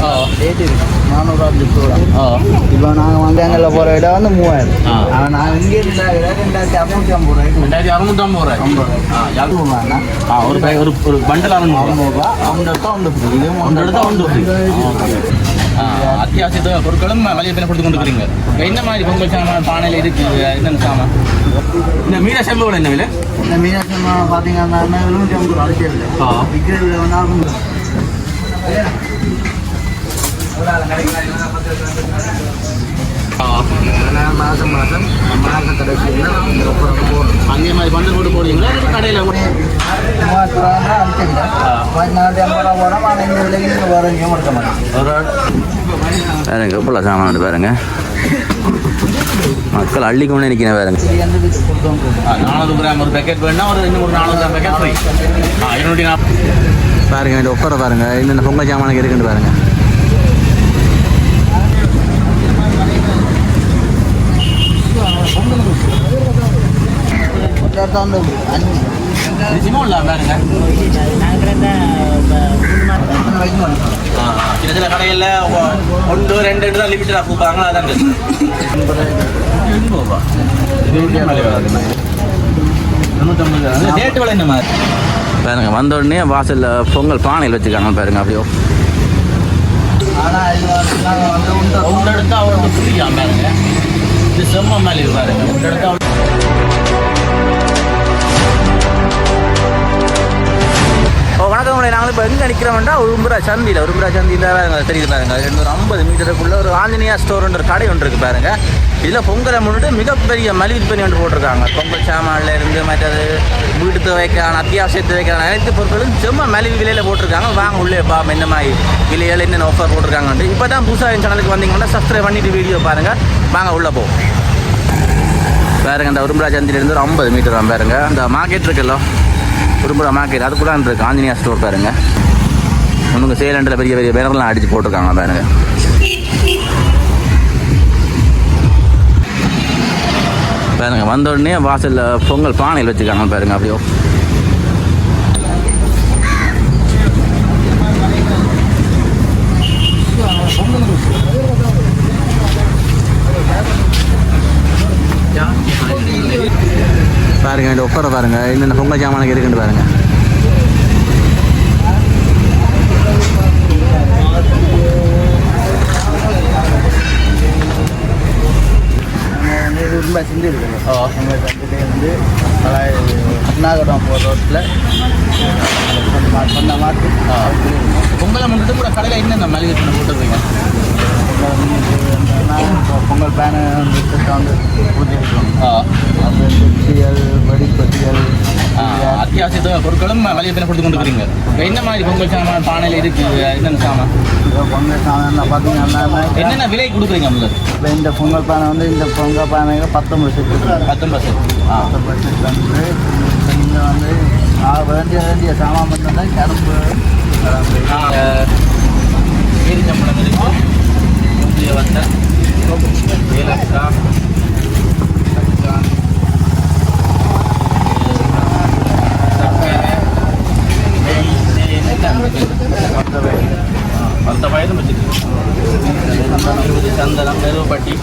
ஓ rate இருக்கு. நானூறுரூவா ஓ இப்போ நாங்கள் வந்தாங்கல்ல போகிற இடம் வந்து மூவாயிரம். ஆனால் நான் இங்கே இருந்த இடம் ரெண்டாயிரத்தி அறுநூற்றி ஐம்பது ரூபாய்க்கு ரெண்டாயிரத்தி ரூபாய் ஐம்பது ஆ யாரு? ரூபாய்ண்ணா ஆ ஒரு பை ஒரு ஒரு பண்டல் அறுநூறு ஐம்பது ரூபா அவங்க ஒன்று ஃப்ரீ இது ஒன்று free. ஆ, அத்தியாவசிய பொருட்களும் மளிகை பேனை கொடுத்து கொண்டு இருக்கிறீங்க என்ன மாதிரி பொங்கல் சாமான் பானையில் இருக்கு என்னென்ன சாமான்? இந்த மீன செம்பு என்ன விலை? இந்த மீனாட்சி பார்த்தீங்கன்னா எழுநூற்றி ஐம்பது ரூபா அடிக்கே இல்லை ஆ. விற்கிற விலை வந்து மாதம் மாதம் மாதம் கடைசியில் போகிறோம் அங்கே மாதிரி பண்டல் போட்டு போடுவீங்களா இல்லை கடையில் மூவாயிரத்து ரூபான்னா அனுப்பிங்க பதினாலு ஐம்பது ரூபா போனால் ஆனால் இந்த விலைக்கு நீங்கள் வர இங்கே கொடுக்க மாட்டேன் பாருங்க. சாமான் பாருங்க மக்கள் அள்ளி கொண்டு நிற்கிறேன் பாருங்க. இது எந்த இதுக்கு கொடுத்தோம் நானூறு கிராம் ஒரு பேக்கெட் வேணா ஒரு இன்னும் ஒரு நானூறு கிராம் பேக்கெட் ஃப்ரீ ஆ இருநூற்றி நாற்பது பாருங்க இந்த ஒப்பரை பாருங்க. என்னென்ன பொங்கல் சாமானுக்கு இருக்குன்னு பாருங்க. வந்து அஞ்சு. இல்லை பாருங்க வைக்க மாட்டோம் ஆ, சின்ன சின்ன கடையில் ஒன்று ரெண்டு ரெண்டு தான் லிமிட்டடாக அதான் எண்பதுரூபா விலை மாதிரி? பாருங்க வந்த உடனே வாசல்ல பொங்கல் பானையில் வச்சுருக்காங்க பாருங்க அப்படியோ. ஆனால் இது வந்து நாங்கள் வந்து உண்டை ஒன்று எடுத்தா அவருக்கு ஃப்ரீயா பாருங்க. இது செம்ம மேலே பாருங்க. ஒன்று எடுத்தா ஓ நாங்கள் இப்போ எங்கே நிற்கிறோம்னா உரும்புரா சந்தியில். உரும்புரா சந்தியில் பாருங்க தெரியுது பாருங்க. ரெண்டு ஒரு ஐம்பது மீட்டருக்குள்ளே ஒரு ஆஞ்சநேயா ஸ்டோர்ன்ற ஒரு கடை ஒன்று இருக்குது பாருங்க. இதில் பொங்கலை முன்னிட்டு மிகப்பெரிய மலிவு விற்பனை ஒன்று போட்டிருக்காங்க. பொங்கல் சாமான்ல இருந்து மற்றது வீட்டு துவைக்கான அத்தியாவசிய தேவைக்கான அனைத்து பொருட்களும் செம்ம மலிவு விலையில் போட்டிருக்காங்க. வாங்க உள்ளே பா என்ன மாதிரி விலையில் என்னென்ன ஆஃபர் போட்டிருக்காங்கன்ட்டு இப்போ தான் புதுசாக என் சேனலுக்கு வந்தீங்கன்னா சப்ஸ்கிரைப் பண்ணிட்டு வீடியோ பாருங்கள் வாங்க உள்ளே போ பாருங்க இந்த உரும்புரா சந்தியிலேருந்து ஒரு ஐம்பது மீட்டர் தான் பாருங்க. அந்த மார்க்கெட் இருக்குல்ல. உரும்புரா மார்க்கெட் அதுக்குள்ள இருக்கு ஆஞ்சநேயா ஸ்டோர் பாருங்க. ஒன்றுங்க சேலண்டில் பெரிய பெரிய பேனர்லாம் அடித்து போட்டிருக்காங்க பாருங்க. பாருங்க வந்த உடனே வாசலில் பொங்கல் பானையில் வச்சுருக்காங்க பாருங்க அப்படியோ. பாருங்க இந்த ஒப்பரை பாருங்க என்னென்ன பொங்கல் சாமானுக்கு இருக்குன்னு பாருங்க வந்து இது ரொம்ப சிந்தி இருக்குல்ல எங்கள் சந்திலே வந்து பழைய நாகடம் போகிற ரோட்டில். சொன்ன மாதிரி. பொங்கலை முன்னிட்டு கூட கடையில் என்னென்ன மளிகை விற்பனை போட்டுருக்கீங்க பொங்கல் பேனை வந்து ஆ. அப்புறம் குச்சிகள் வெடிப்பொட்டிகள். ஆ, அத்தியாவசிய பொருட்களும் மளிகை பேனை கொடுத்து கொண்டு இப்ப என்ன மாதிரி பொங்கல் சாமான் பானையில் இருக்கு என்னென்ன சாமான்? பொங்கல் சாதனம் பார்த்தீங்கன்னா என்னென்ன விலை கொடுக்குறீங்க முதல்ல இப்போ இந்த பொங்கல் பானை வந்து இந்த பொங்கல் பானைக்கு பத்தொம்பது செட்டு பத்தொன்பது ஆ பத்தொம்பது செட் வந்து இங்கே வந்து ஆ, வேண்டிய வேண்டிய சாமான் மட்டும்னா கரும்பு கரும்பு ஏரிச்சம்பளம் இருக்கு முந்திய வத்தல் ஏலக்காய் தக்காளி, சர்க்கரை, நெய், நெய் எல்லாம் இருக்கு. ஆ, பத்த வயதும் வச்சுருக்கு சந்தனம் நெருவப்பட்டி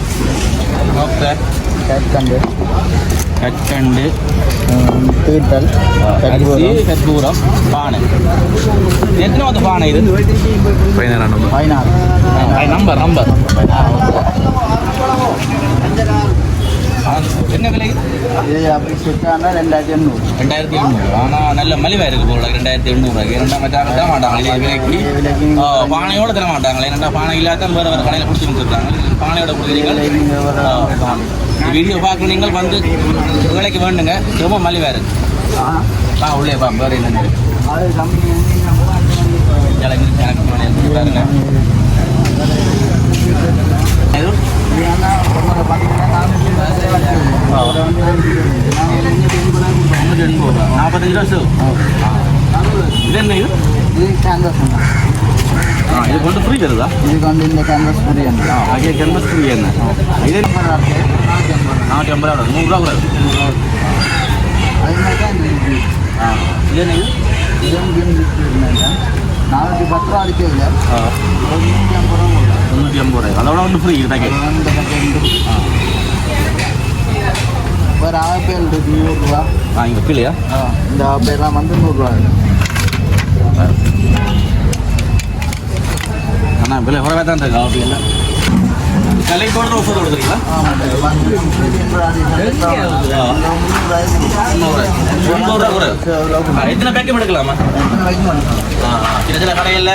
மொக்கை கற்கண்டு கற்கண்டு தீட்டல் கற்பூரம் பானை. எத்தனை வந்து பானை இது? பதினாறாம் நம்பர். பதினாறு. Number number. என்ன விலை இது அப்படி சுத்தானா ரெண்டாயிரத்தி எண்ணூறு ரெண்டாயிரத்தி எண்ணூறு ஆனால் நல்ல மலிவாக இருக்குது போல ரெண்டாயிரத்தி எண்ணூறு ரெண்டாம் மச்சாங்க தர மாட்டாங்க இதே விலைக்கு பானையோட தர மாட்டாங்களே ரெண்டா பானை இல்லாத வேறு வேறு கடையில் கொடுத்து கொடுத்துருக்காங்க பானையோட கொடுக்குறீங்க வீடியோ பார்க்க நீங்கள் வந்து விலைக்கு வேண்டுங்க ரொம்ப மலிவாக இருக்கு ஆ உள்ளே பா வேறு என்னென்ன எனக்கு மணி பாருங்க இது ஏன்னா பொங்கலை பார்த்தீங்கன்னா நானூற்றி முந்நூற்றி எண்பது ரூபா நாற்பத்தஞ்சு ரூபா சார் இது என்ன இது இது கேன்வஸ் ஆ இது கொண்டு ஃப்ரீ தருதா இதுக்கு வந்து இந்த கேன்வஸ் புரியும் ஆ அங்கே கேன்பஸ் ஃப்ரீ என்ன இது நானூற்றி ஐம்பது ரூபா நூறுரூவா கூட அது மாதிரி தான் இந்த இது. ஆ இது என்ன இது இதுவும் green leaf இருந்தாங்க. நானூற்றி பத்து ரூபா அடிக்கல ஆ நூற்றி ஐம்பது ரூபா போடலாம் முந்நூற்றி ஐம்பது ரூபாய் அதோட ஒன்று ஃப்ரீ பேக்கெட் இந்த பேக்கெட் வேறு ஆப்பிள் இருக்கு நூறுரூவா ஆ இங்கே கீழேயா ஆ இந்த ஆப்பிள்லாம் வந்து நூறுரூவா அண்ணா விலை குறைவாக தான் இருக்கு காஃபி எல்லாம் கலை போடுற ஒஃபர் முந்நூறுரூவா குறை எத்தனை பேக்கெட் எடுக்கலாமா? சின்ன சின்ன கடையில்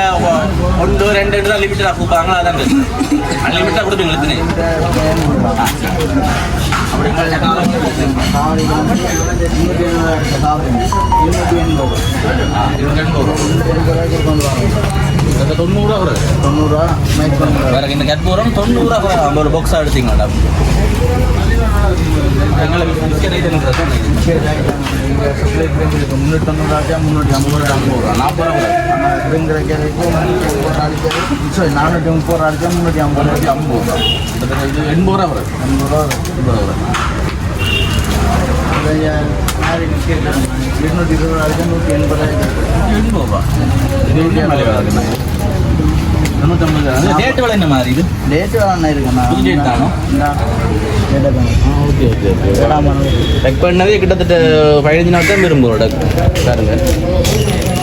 ஒன்று ரெண்டு தான் லிமிட்டடாக அதான் கொடுப்பீங்க எத்தனை? இருபத்தி குறை தொண்ணூறுரூவா மேக் பண்ணுறேன் வேற இந்த கற்பூரம் தொண்ணூறுரூவா குறை ஐம்பது பாக்ஸாக எடுத்தீங்களாடா? எங்களை பிஸ்கெட் ஐட்டம் முன்னூற்றி தொண்ணூறாச்சா முந்நூற்றி ஐம்பது ஐம்பது ரூபா. நாற்பது ரூபா குறை கிரீன் கிடைக்கிறதுக்கு சாரி நானூற்றி முப்பது ரூபா அடிச்சா முந்நூற்றி ஐம்பது ரூபாய்க்கு? ஐம்பது ரூபா. இது எண்பது ரூபா குறை ஐம்பது ரூபா. எண்பது ரூபா இருநூற்றி இருபது ரூபா நூற்றி எண்பது தொண்ணூற்றம்பது டேட் விலை என்ன மாதிரி இது டேட்டு வேணா இருக்குண்ணா புது date தானோ? ஓகே ஓகே ஓகே செக் பண்ணதே கிட்டத்தட்ட பதினஞ்சு நாள் தான் விரும்புகிறோட பாருங்க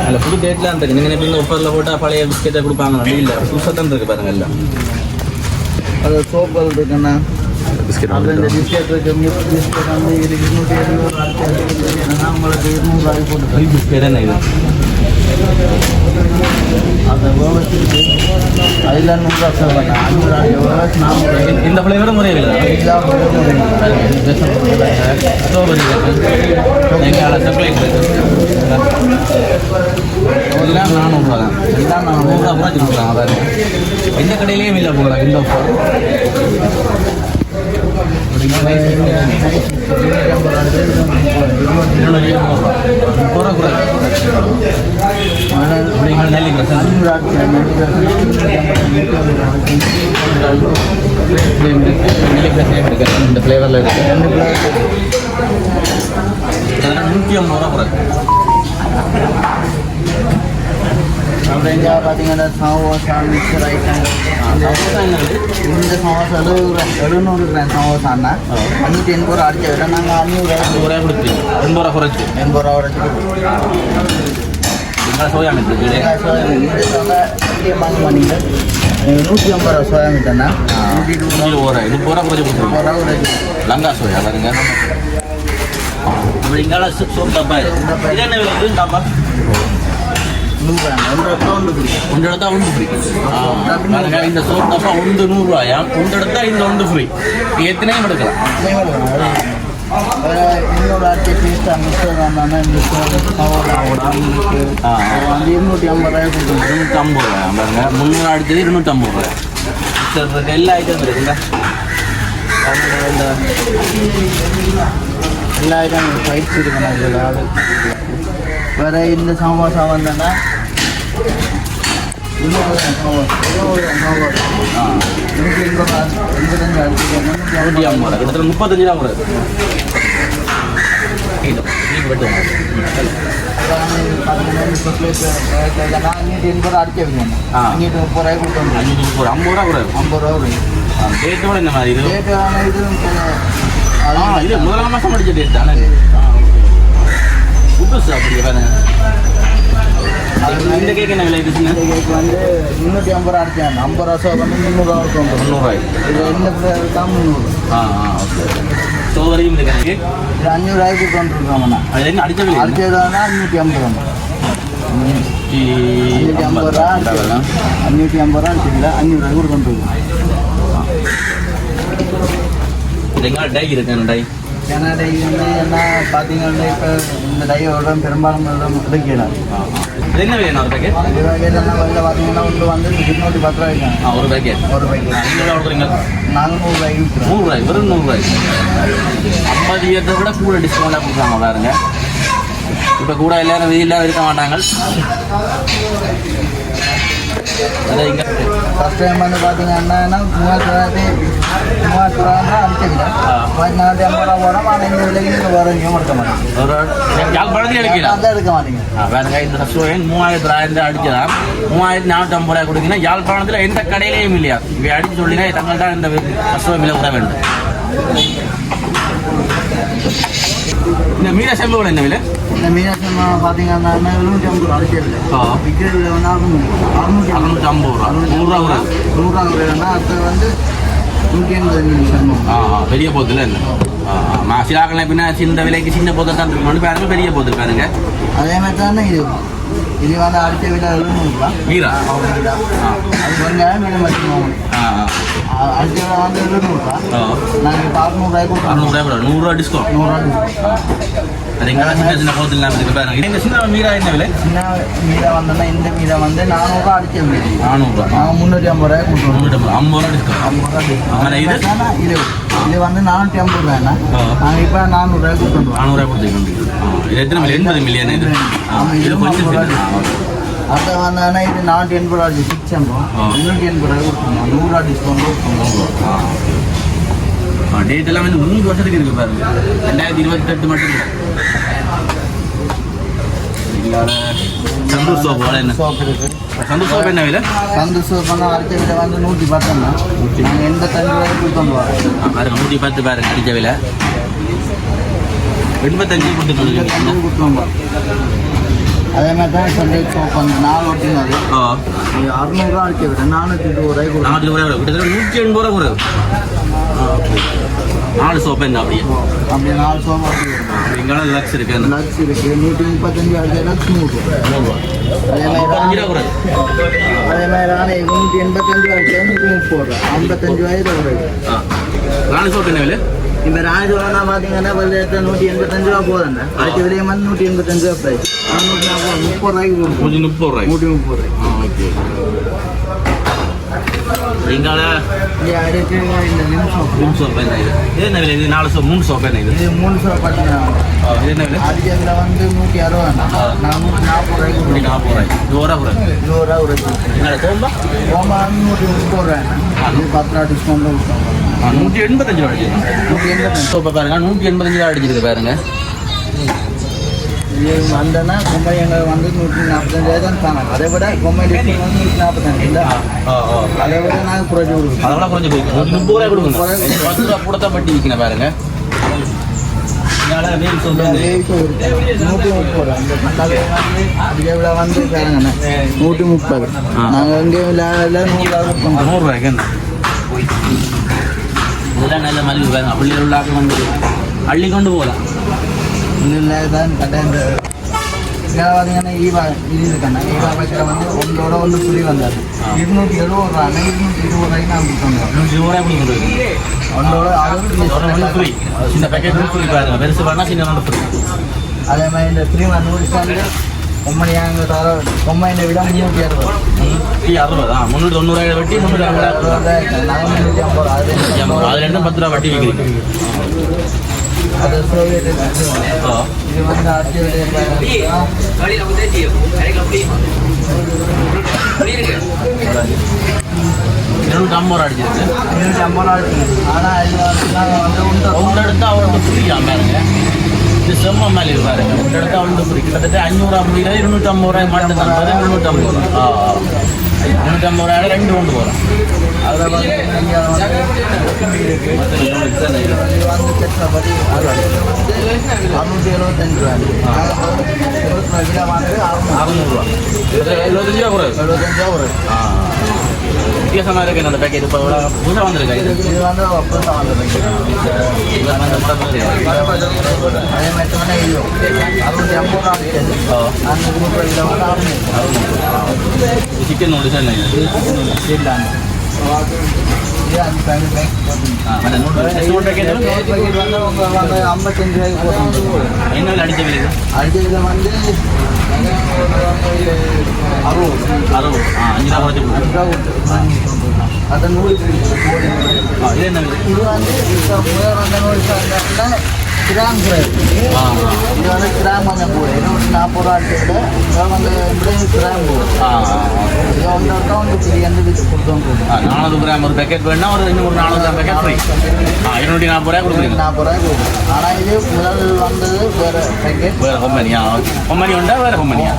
அதில் புது டேட்லாம் நீங்கள் ஒப்பரில் போட்டால் பழைய பிஸ்கெட்டை கொடுப்பாங்க இல்லை புதுசாக தான் எல்லாம் அது இருக்குண்ணா பிஸ்கெட் அப்புறம் இந்த பிஸ்கெட் மில்க் பிஸ்கெட் வந்து இது இருநூற்றி எழுபது உங்களுக்கு இருநூறுவாய்க்கு போட்டு பிஸ்கெட் என்ன இது அந்த வேவஸ் இருக்கு அதில் நூறுரூவா சேவ் பண்ண அஞ்சூறு வேவஸ் நானூறு இந்த ஃப்ளேவரும் முறையே இல்லை ஸ்ட்ராபெரி எங்கள் சாக்லேட் எல்லாம் நானூறுரூவா தான் எல்லாம் நான் நூறுரூவா குறைச்சி கொடுக்குறாங்க பாருங்க எந்த கடையிலையும் இல்லை இந்த ஆஃபர் முப்பது ரூபா குறை அப்படிங்கிற நெல்லி இந்த ஃப்ளேவரில் இருக்குது நூற்றி ஐம்பது ரூபா குறை அப்புறம் இங்கே பார்த்தீங்கன்னா சமோசா மிக்சர் ஐட்டம் இந்த சமோசா எழுபது எழுநூறு கிராம் சமோசான்னா அஞ்சூற்றி எண்பது ரூபா அடிச்ச விட நாங்கள் அஞ்சூறு ஐம்பது ரூபா கொடுத்தீங்க எண்பது ரூபா குறைச்சி எண்பது ரூபா உடச்சு எங்களை சோயா வாங்க பண்ணீங்க நூற்றி ஐம்பது ரூபா சோயா மீட்டண்ணா நூற்றி இருபது ஒரு இது பூரா குறைச்சி கொடுத்துருங்க ரூபா உடச்சு லங்கா சோயா பாருங்க அப்படி இங்கால சோப் டப்பா இது என்ன விலை டப்பா நூறு கிராம் ஒன்று ஒன்று ஃப்ரீ பாருங்க இந்த சோப் டப்பா ஒன்று நூறுரூவாயா ஒன்று இந்த ஒன்று ஃப்ரீ எத்தனையும் எடுக்கலாம் இன்னொரு ஆட்சி டேஸ்ட்டாக வந்து இருநூற்றி ஐம்பது ரூபாய் கொடுத்துருங்க இருநூற்றி ஐம்பது ரூபாய் பாருங்க முந்நூறு அடிச்சது இருநூற்றி ஐம்பது ரூபாய் சரி இருக்கு எல்லா ஐட்டம் இருக்குங்க இந்த எல்லா ஐட்டம் ஃபைட்ஸ் இருக்குண்ணா இதில் வேறு இந்த சமோசா வந்தேன்னா நூற்றி ஐம்பது கிட்டத்தட்ட முப்பத்தஞ்சு ரூபா கூட அஞ்சூற்றி எண்பது அடிக்க வைக்கணும் அஞ்சூற்றி முப்பது ரூபாய் கொடுத்து வந்து அஞ்சு ஐம்பது ரூபா ஐம்பது ரூபா டேட்டோட மாதிரி இது இது இது முதலாம் மாதம் அடிச்ச டேட் தானே புதுசு அப்படி இந்த கேக் என்ன விலை இருக்குங்க இந்த கேக் வந்து முந்நூற்றி ஐம்பது ரூபா அடிச்சாங்க ஐம்பது ரூபா சோ வந்து முந்நூறுரூவா இருக்கும் முந்நூறுவாய் இது என்ன தான் முந்நூறு. ஆ ஆ ஓகே ஸ்ட்ராபெரியும் இருக்கு கேக் இது அஞ்சூறுரூவாய்க்கு கொண்டு இருக்கோம்ண்ணா அது என்ன அடிச்ச விலை அடிச்சதுனா அஞ்சூற்றி ஐம்பது ரூபா நூற்றி அஞ்சூற்றி ஐம்பது ரூபா அடிச்சதுல அஞ்சூற்றி ஐம்பது ரூபா அடிச்சதுல அஞ்சூறுரூவாய்க்கு கூட கொண்டு இருக்கோம் எங்க டை இருக்கு டை? ஏன்னா டை வந்து என்ன பார்த்தீங்கன்னா இப்போ இந்த டையோட பெரும்பாலும் எடுக்கலாம் இது என்ன விலை ஒரு பேக்கெட் இது வகையிலலாம் வெளில பார்த்தீங்கன்னா ஒன்று வந்து இருநூற்றி பத்து ரூபாய்க்கு ஆ ஒரு பேக்கெட் ஒரு பைக்கு நீங்கள் கொடுக்குறீங்க? நாங்கள் நூறுரூவாய்க்கு நூறுரூவாய் வெறும் நூறுரூவாய் ஐம்பது விட கூட டிஸ்கவுண்டாக கொடுக்குறாங்க பாருங்க. இப்போ கூட எல்லாரும் இருக்க மாட்டாங்க. ஃபர்ஸ்ட் டைம் வந்து பார்த்தீங்கன்னா மூவாயிரத்தி தொள்ளாயிரத்தி மூவாயிரத்தி தொள்ளாயிரம் அடிச்சதில்லை பதினாறு ஐம்பது ரூபா போனால் ஆனால் இந்த விலைக்கு நீங்கள் வர எங்கேயும் எடுக்க மாட்டீங்க ஒரு யாழ்ப்பாணத்தில் எடுக்கலாம் அதான் எடுக்க மாட்டீங்க பாருங்க இந்த சசுவன் மூவாயிரத்தி தொள்ளாயிரத்தி அடிச்சதான் மூவாயிரத்தி நானூற்றி ஐம்பது ரூபாய் கொடுத்தீங்கன்னா யாழ்ப்பாணத்தில் எந்த கடையிலையும் இல்லையா இங்கே அடிச்சு சொல்லினா தங்கள் தான் இந்த சசுவை விலை விட வேண்டும் இந்த மீன செம்பு என்ன விலை? இந்த மீனாட்சி பார்த்தீங்கன்னா எழுநூற்றி ஐம்பது ரூபா ஆ. விற்கிறது அறுநூற்றி அறுநூற்றி ஐம்பது. ரூபா. நூறுரூவா கூட? நூறுரூவா விலைன்னா அடுத்தது வந்து நூற்றி எண்பது பெரிய போத்தில் என்ன? ஆ ஆ, மா சிலாக்கள் பின்ன சின்ன விலைக்கு சின்ன போத்தில் தான் இருக்கணும் பாருங்க பெரிய போத்தில் பாருங்க அதே மாதிரி தானே இது. இது வந்து அடித்த விலை எழுநூறுபா மீரா அது கொஞ்சம் விலை மட்டும் ஆ. அடித்த விலை வந்து எழுநூறுபா ஆ. நாங்கள் இப்போ அறுநூறுபாய்க்கு கொடுக்குறோம் அறுநூறுவா கூட நூறுரூவா டிஸ்கவுண்ட் நூறுரூவா அது எங்கே சின்ன சின்ன போத்தில் இல்லாமல் இருக்கு பாருங்க இந்த சின்ன மீரா என்ன விலை சின்ன மீரை வந்தோன்னா இந்த மீரை வந்து நானூறுரூவா அடிச்ச மீன் நானூறுரூவா நாங்கள் முந்நூற்றி ஐம்பது ரூபாய் கொடுக்குறோம் முந்நூற்றி ஐம்பது ரூபா டிஸ்கவுண்ட் ஐம்பது ரூபா இது? இது வந்து நானூற்றி ஐம்பது ரூபாய்ண்ணா. நாங்கள் இப்போ நானூறுரூவாய்க்கு கொடுத்துருவோம் நானூறுரூவா கொடுத்துருக்கோம் இது எத்தனை மில்லியன் எண்பது மில்லியன் இது ஆ, இது கொஞ்சம் அதை வந்தோன்னா இது நானூற்றி எண்பது ரூபா சிக்ஸ் ஆ. முந்நூற்றி எண்பது ரூபாய் கொடுத்துருவோம் நூறுரூவா டிஸ்கவுண்ட். ஆ, டேட் எல்லாம் வந்து மூணு வருஷத்துக்கு இருக்கு பாருங்க. ரெண்டாயிரத்தி இருபத்தெட்டு மட்டும். சந்தூர் சோப் என்ன? சோப்பு இருக்குது சந்தூர் சோப் என்ன விலை? சந்து சோப் பண்ணால் அடித்த விலை வந்து நூற்றி பத்தொன்னா நாங்கள் எண்பத்தஞ்சு ரூபாய்க்கு கொடுத்தோம் ஆ, பாருங்க நூற்றி பத்து பாருங்க அடிச்ச விலை. எண்பத்தஞ்சு கொடுத்துட்டு எண்பத்தஞ்சு கொடுத்தோம் அதே மாதிரி தான் சோப் வந்து நாலு ஒட்டினது ஆ. அறுநூறுவா அடிச்ச விலை நானூற்றி இருபது கொடுத்தோம் நானூற்றி ரூபாய் கிட்டத்தட்ட நூற்றி எண்பது ரூபா ஓகே. நாலு சோப்பு என்ன அப்படியே? அப்படியே நாலு சோப் அப்படி எங்கால லக்ஸ் இருக்கு லக்ஸ் இருக்குது நூற்றி முப்பத்தஞ்சு அடிச்ச லக்ஸ் நூறு. அதே மாதிரி அதே மாதிரி ஆனை நூற்றி எண்பத்தஞ்சு அடிச்சா நூற்றி முப்பது ரூபா ஐம்பத்தஞ்சு வயது வருது ஆ. ராணி சோப் என்ன விலை? இப்போ ராஜோனா பார்த்தீங்கன்னா பல்லேட்ட நூற்றி எண்பத்தஞ்சு ரூபா போதுங்க அடுத்த விலையம் வந்து நூற்றி எண்பத்தஞ்சு ரூபா ப்ரைஸ் நூற்றி நாற்பது முப்பது ரூபாய்க்கு நூற்றி முப்பது ரூபாய் நூற்றி முப்பது ரூபாய் ஓகே. இது? நாலு சோப் மூணு சோப் என்ன இது? இது மூணு சோப் பார்த்தீங்கன்னா ஆ, இது என்ன விலை? அடிச்சதுல வந்து நூற்றி அறுபது நான் நூற்றி நாற்பது ரூபாய்க்கு நூற்றி நாற்பது ரூபாய் ஒரு ரூபாய் வந்து நூற்றி முப்பது ரூபாய். இது பத்து ரூபா டிஸ்கவுண்ட் நூற்றி எண்பத்தஞ்சு ரூபா அடிச்சிருக்கு நூற்றி எண்பத்தஞ்சு. சோப்பை பாருங்க நூற்றி எண்பத்தஞ்சு ரூபா அடிச்சிருக்கு பாருங்க. வந்தோன்னா கொம்பை எங்கள் வந்து நூற்றி நாற்பத்தஞ்சு தான் தாங்க அதை விட கொம்பை வந்து நூற்றி நாற்பத்தஞ்சு ஆ அதை விட நாங்கள் குறைச்சி கொடுக்குறோம் அதெல்லாம் கொஞ்சம் போய்க்கு நூற்றி முப்பது ரூபாய் எனக்கு பத்து ரூபா கூட தான் பட்டி விற்கிறேன் பாருங்க. வந்து. பாருங்கண்ணே நூற்றி முப்பது. நாங்கள் நூறுரூவாய்க்கு இதெல்லாம் நல்ல பிள்ளைகள் உள்ளாக்க வந்து அள்ளி கொண்டு போகலாம். இல்லை தான் கட்ட இந்த இங்கே பார்த்தீங்கன்னா ஈவா இது இருக்கண்ணா ஈவா பைக்கில் வந்து ஒன்றோட ஒன்று புளி வந்தார். இருநூற்றி எழுபது ரூபாண்ணா இருநூற்றி இருபது ரூபாய்க்கு நான் கொடுத்தோம் நூற்றி இருபது ரூபாய் கொடுக்குறது? ஒன்றோட அறுபது சின்ன பேக்கெட் ஃப்ரீ பாருங்க. பெருசு பண்ணா சின்ன ஃப்ரீ அதே மாதிரி இந்த த்ரீ நூறு வந்து கொம்மணியாங்க தர கொம்மையை விட முந்நூற்றி அறுபது. அறுபது? ஆ முந்நூற்றி தொண்ணூறாயிரம் வட்டி முந்நூற்றி ஐம்பது நாங்கள் முந்நூற்றி ஐம்பது ரூபா அது ரெண்டும் பத்து ரூபா வட்டி அது சோவியட் ஆ இது வந்து அடிச்சு இருநூற்றி ஐம்பது ரூபா அடிச்சிருக்கு இருநூற்றி ஐம்பது ரூபா அடிச்சு ஆனால் இது வந்து நாங்கள் வந்து உண்டு ஒன்று எடுத்தால் அவனுக்கு ஃப்ரீயா பாருங்க இது செம்ம மேலே பாருங்க ஒன்று எடுத்தால் அவனுக்கு ஃப்ரீ கிட்டத்தட்ட அஞ்சூறு ஐம்பது இருநூற்றி ஐம்பது ரூபாய் மட்டும் தான் வரும் இருநூற்றி ஐம்பது ரூபா ஆ. இருநூற்றி ஐம்பது ரூபாய் ரெண்டு கொண்டு போகிறோம் அதில் வந்து இங்கே வந்து செட்டில் அறுநூற்றி எழுபத்தஞ்சு கிலோ அறுநூறுவா எழுபத்தஞ்சு ரூபா குறைவு. எழுபத்தஞ்சு ரூபா வித்தியாசமாக இருக்கு அந்த பேக்கெட் இப்போ புதுசாக வந்திருக்கா இது வந்து புதுசாக வந்துருக்கு அதே மாதிரி வந்து இது அறுநூற்றி ஐம்பது ரூபா விற்கிறது ஆ அந்த குரூப் இதில் வந்து அறுநூறு சிக்கன் நூடுல்ஸ் என்ன இது இல்லாமல் இது அஞ்சு பேக்கெட் பேக் விலை இது வந்து நூறு ஆ இது இருநூற்றி நாற்பது ரூபா இது வந்து இப்படி கிராம் கூட ஆ. இது வந்து அக்கௌண்ட் கொடுத்தோம் நானூறு கிராம் ஒரு பேக்கெட் வேணா ஒரு இன்னும் ஒரு நானூறு கிராம் பேக்கெட் ஃப்ரீ ஆ இருநூற்றி நாற்பது ரூபாய் கொடுக்குறீங்க. நாற்பது ரூபாய் கொடுக்கும் ஆனால் இது முதல் வந்தது வேறு பேக்கெட் வேறு கம்பெனியா கம்பெனி உண்டா வேறு கம்பெனியா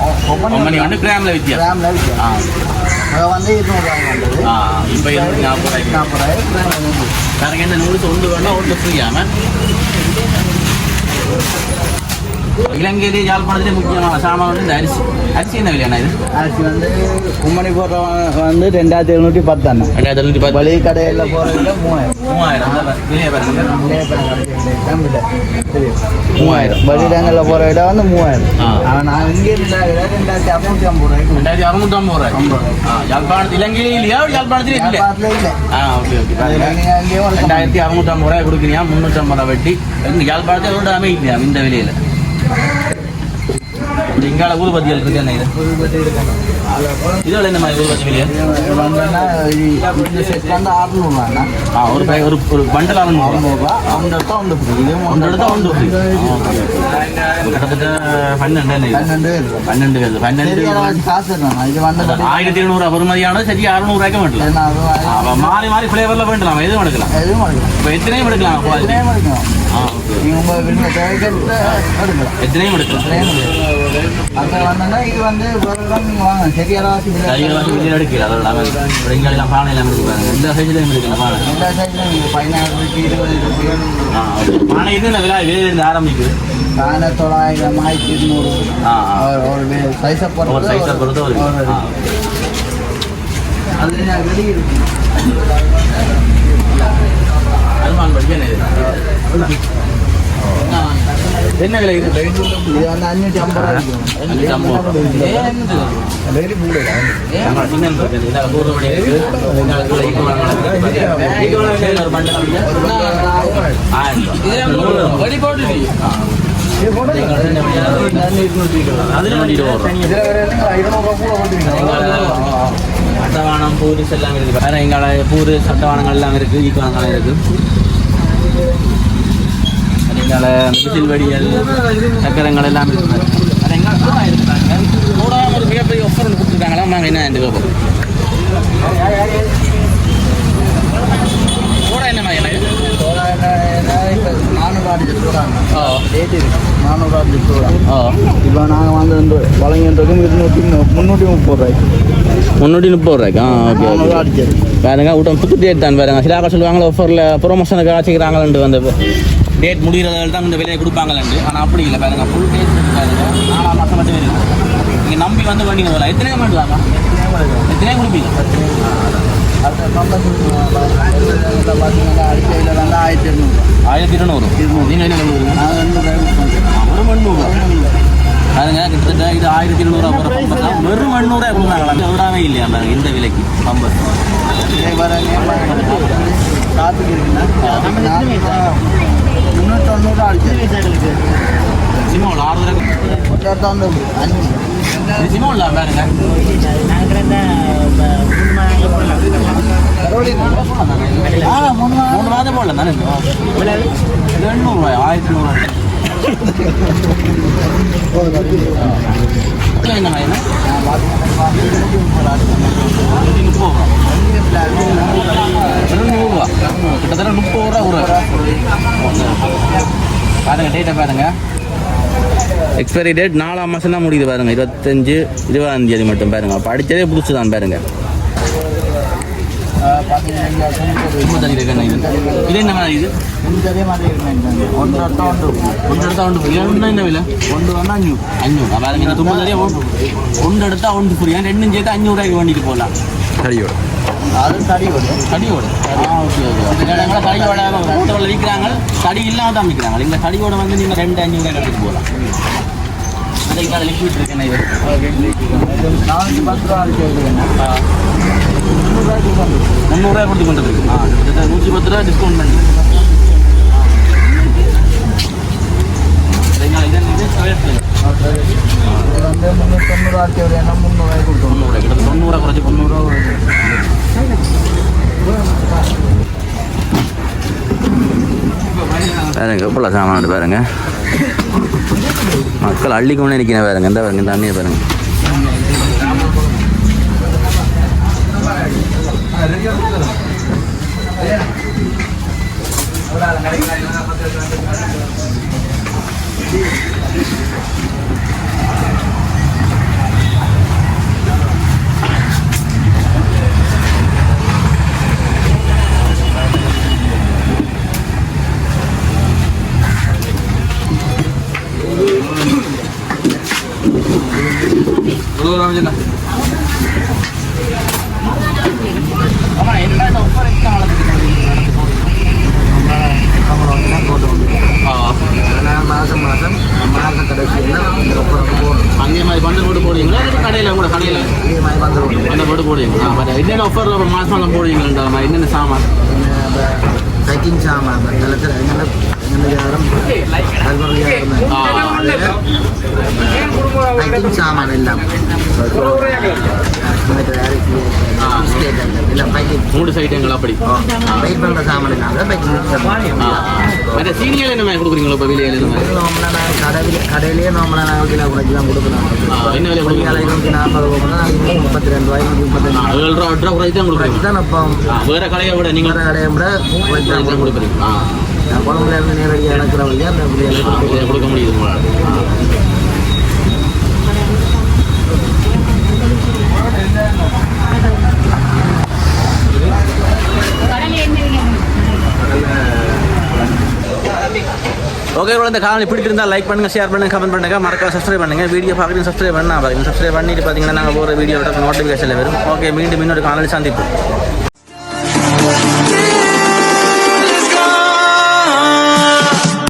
கம்பெனி வந்து கிராமில் வித்தியாசம். கிராமில் ஆ. அது வந்து இருநூறுவாய் வந்தது. ஆ இப்போ இருநூற்றி நாற்பது ரூபாய்க்கு. நாற்பது ரூபாய் கிராம் வந்து வேறு என்ன நூறு ஒன்று வேணா ஒன்று ஃப்ரீயாம இலங்கையிலே யாழ்ப்பாணத்திலே முக்கியமான சாமான் வந்து இந்த அரிசி. அரிசி என்ன விலையாண்ணா இது? அரிசி வந்து கும்மணி போடுறவங்க வந்து ரெண்டாயிரத்தி எழுநூற்றி பத்து அண்ணா ரெண்டாயிரத்தி எழுநூற்றி பத்து. வழி கடையில் போகிறதுல மூவாயிரம். மூவாயிரம் விலையை பாருங்க. மூவாயிரம். வழிடங்களில் போகிற இடம் வந்து மூவாயிரம். ஆனால் நான் இங்கே ரெண்டாயிரத்தி அறுநூற்றி ஐம்பது ரூபாய்க்கு ரெண்டாயிரத்தி அறுநூற்றி ஐம்பது ரூபாய் யாழ்ப்பாணத்தில் இலங்கையிலே இல்லையா யாழ்ப்பாணத்திலே இல்லை ஆ ஓகே ஓகே கொடுக்குறியா வெட்டி ஒரு இந்த விலையில் இந்த இங்கால ஊதுபத்திகள் இருக்கு என்ன இது? இதோட என்ன மாதிரி ஊதுபத்தி வந்து ஆ ஒரு பை ஒரு ஒரு பண்டல் அறுநூறு அறுநூறுவா அந்த இடத்த வந்து free. ஆ, okay. கிட்டத்தட்ட பன்னெண்டு? பன்னெண்டு பேர் பன்னெண்டு பேர் பன்னெண்டு சரியான வச்சு காசு இருக்கணும் இது. வந்து ஆயிரத்தி எழுநூறு பெருமதியானது சரி அறுநூறுவாய்க்கு மட்டும் ஏன்னா அது அப்ப மாறி மாறி ஃப்ளேவரில் வேண்டலாம்? எதுவும் எடுக்கலாம். எதுவும் எடுக்கலாம். இப்போ எத்தனையும் எடுக்கலாம். எத்தனையும் எடுக்கலாம். அங்கே வந்தோன்னா இது வந்து நீங்கள் வாங்க. எடுக்கல. அதோட இங்கே எல்லாம் பானை எல்லாம் இருக்கு பாருங்க. இந்த சைஸ்லையும் இருக்குல்ல பானை. எல்லா பதினாறு இருக்கு இருபது இருக்கு ஆ ஓகே. பானை இது இந்த விலை? வெளியிலேருந்து ஆரம்பிக்குது. தானே தொள்ளாயிரம் ஆயிரத்தி இருநூறு. ஆ ஒரு- ஒரு சைஸை ஒரு பொறுத்து சைஸை பொறுத்து ஒரு ஒரு- ஆ அது நான் வெளியே இருக்கு? அல்மான் படி என்ன விலை இது இது வந்து அஞ்சூற்றி சட்டவானம் பூரிஸ் எல்லாம் இருக்கு வேற எங்கால பூரு சட்டவானங்கள் எல்லாம் இருக்கு ஈக்குவலங்கள் இருக்கு எங்கால மிசில் வடிகள் சக்கரங்கள் எல்லாம் இருக்கு வேற எங்கால சூடா இருக்காங்க சூடா ஒரு மிகப்பெரிய ஒஃபர் ஒன்று கொடுத்துருக்காங்களா? நாங்கள் என்ன இந்த என்ன மாதிரி இப்போ நாங்கள் வந்து வழங்கின்றதும் இருநூற்றி முந்நூற்றி முப்பது ரூபாய்க்கு. முன்னூற்றி முப்பது ரூபாய்க்கு ஆ ஓகே அடிச்சது பாருங்க விட்டம் புது டேட் தான் பாருங்க சில ஆக்கள் சொல்லுவாங்களா ஆஃபரில் ப்ரொமோஷனுக்கு வச்சுக்கிறாங்களேன்ட்டு வந்து டேட் முடிகிறதால தான் இந்த விலையை கொடுப்பாங்களேன்ட்டு. ஆனால் அப்படி இல்லை பாருங்க ஃபுல் டேட் பாருங்க நாலாம் மாதம் மட்டும் நீங்கள் நம்பி வந்து வண்டிங்க போகலாம் எத்தனை பண்ணலாமா எத்தனை கொடுப்பீங்க? ஆயிரத்தி இரநூறு. ஆயிரத்தி இருநூறு. நீங்கள் என்ன நாங்கள் ரெண்டு பாருங்க கிட்டத்தட்ட இது ஆயிரத்தி இருநூறுவா போகிற பம்பர் தான். வெறும் மண்ணூறே கொடுக்குறாங்களா விடாமே இல்லையா பாருங்க இந்த விலைக்கு பம்பர். இதே வர காத்துக்கு இருக்குன்னா முந்நூற்றி தொண்ணூறு அடிச்சது சிமோவில் ஆறு தடவை ஒருத்தர் வந்து அஞ்சு. இது சிமோவில் பாருங்க. ஆ மூணு மாதம். போடல தானே எண்ணூறுவாய் ஆயிரத்தி நூறுவாய் கிட்டத்தட்ட முப்பது ரூபா ஒரு பாருங்க டேட்டை பாருங்க எக்ஸ்பைரி டேட் நாலாம் மாதம் தான் முடியுது பாருங்க. இருபத்தஞ்சு இருபதாம் தேதி மட்டும் பாருங்க. அப்போ அடித்ததே பிடிச்சி தான் பாருங்க இது என்ன இது? மாதிரி இருக்குங்க ஒன்று அர்த்தம் ஒன்று ஒன்று எடுத்தா ஒன்று ஃப்ரீ ஒன்று என்ன விலை ஒன்று வந்து அஞ்சு அஞ்சூறு பாருங்க இந்த தும்பு தரையே ஒன்று எடுத்தா ஒன்று ஃப்ரீ ரெண்டும் சேர்த்து அஞ்சூறுவாய்க்கு வண்டிட்டு போகலாம் சரியோட அது தடி வரும் தடியோட ஆ ஓகே ஓகே இடங்கள தடியோட ஹோட்டலில் விற்கிறாங்க தடி இல்லாம தான் விற்கிறாங்க இந்த தடியோட வந்து நீங்கள் ரெண்டு அஞ்சூறுவாய் கட்டிட்டு போகலாம் இந்த இங்கே லிக்விட் இருக்கு என்ன இது நானூற்றி பத்து ரூபா அடிச்சு வைக்கிறேன் முந்நூறுரூவா கொடுத்து கொண்டு இருக்கு ஆ கிட்டத்தட்ட நூற்றி பத்து ரூபா டிஸ்கவுண்ட் பண்ணி சரிங்களா இது இது சுவையத்தில் இது வந்து முந்நூற்றி தொண்ணூறு அடிச்சு கொடுத்தோம் தொண்ணூறு கிட்டத்தட்ட தொண்ணூறுரூவா குறைச்சி தொண்ணூறுரூவா பாருங்க எவ்வளோ சாமான் பாருங்க. மக்கள் அள்ளிக்கொண்டு நிற்கிறேன் பாருங்க. இந்த பாருங்க தண்ணியை பாருங்க. மாதம் மாதம் மாதம் கடைசியில் இந்த ஒப்பரம் போடுறோம் அங்கே மாதிரி பந்தல் போட்டு போடுவீங்களா இல்லை கடையில் கூட கடையில் இதே மாதிரி வந்துடும் அந்த போட்டு போடுவீங்களா பட் என்னென்ன ஆஃபர் மாதம் மாதம் போடுவீங்களா என்னென்ன சாமான் சைக்கிங் சாமான் நிலத்தில் எங்களை எங்களை யாரும் அல்வர் யாரும் சைக்கிங் சாமான் எல்லாம் மூணு சைட்டங்கள் அப்படி வெயிட் பண்ணுற சாமான் மற்ற சீனியர் என்ன கொடுக்குறீங்களா இப்போ விலையில் நாங்கள் கடையில் கடையிலேயே நார்மலாக நாங்கள் கிலோ குறைச்சி தான் கொடுக்குறோம் என்ன விலை கொடுக்குறீங்க இருநூத்தி நாற்பது ரூபா முப்பத்தி ரெண்டு ரூபாய் முப்பத்தி ஆ, ஏழு ரூபா எட்டு ரூபா குறைச்சி தான் குறைச்சி கொடுக்குறீங்க தான் இப்போ ஆ, வேற கடையை விட நீங்கள் வேறு கடையை விட குறைச்சி தான் தான் கொடுக்குறீங்க ஆ நான் குழம்புல இருந்து நேரடியாக இறக்குற வழியாக அந்த இதை கொடுக்க முடியுது. உங்களால். ஓகே இந்த காணொலி பிடிச்சிருந்தா லைக் பண்ணுங்க ஷேர் பண்ணுங்க கமெண்ட் பண்ணுங்க மறக்காம சப்ஸ்கிரைப் பண்ணுங்க. வீடியோ பார்க்குறீங்க சப்ஸ்கிரைப் பண்ணா பாருங்க. சப்ஸ்கிரைப் பண்ணிட்டு பார்த்தீங்கன்னா நாங்கள் போகிற வீடியோ நோட்டிஃபிகேஷனில் வரும். ஓகே மீண்டும் இன்னொரு காணொலி சந்திப்போம்